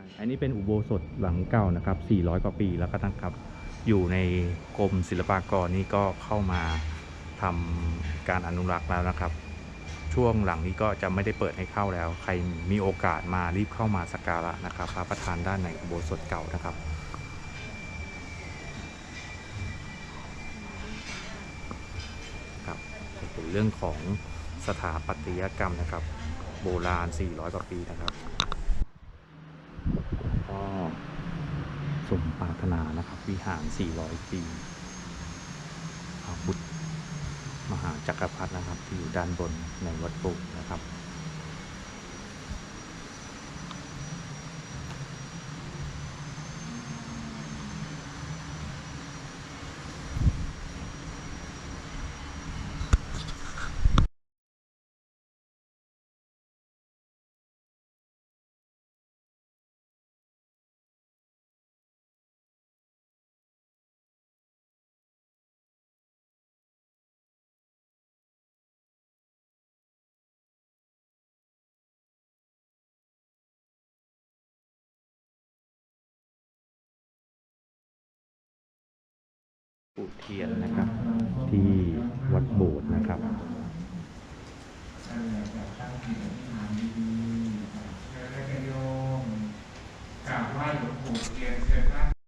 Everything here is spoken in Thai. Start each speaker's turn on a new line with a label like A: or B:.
A: ช่อันนี้เป็นอุโบสถหลังเก่านะครับ 400 กว่าปีแล้วก็นะครับ อยู่ในกรมศิลปากรนี่ก็เข้ามาทำการอนุรักษ์แล้วนะครับ ช่วงหลังนี้ก็จะไม่ได้เปิดให้เข้าแล้ว ใครมีโอกาสมารีบเข้ามาสักการะนะครับ พระประธานด้านในอุโบสถเก่านะครับครับเป็นเรื่องของสถาปัตยกรรมนะครับ โบราณ 400 กว่าปีนะครับ ก็ สมปรารถนานะครับ วิหาร 400 ปีพระพุทธมหาจักรพรรดินะครับ ที่อยู่ด้านบนในวัดปุนะครับ ปูเทียนนะครับ ที่วัดโบสถ์นะครับ
B: กราบไหว้หลวงปู่เทียนเชิญท่าน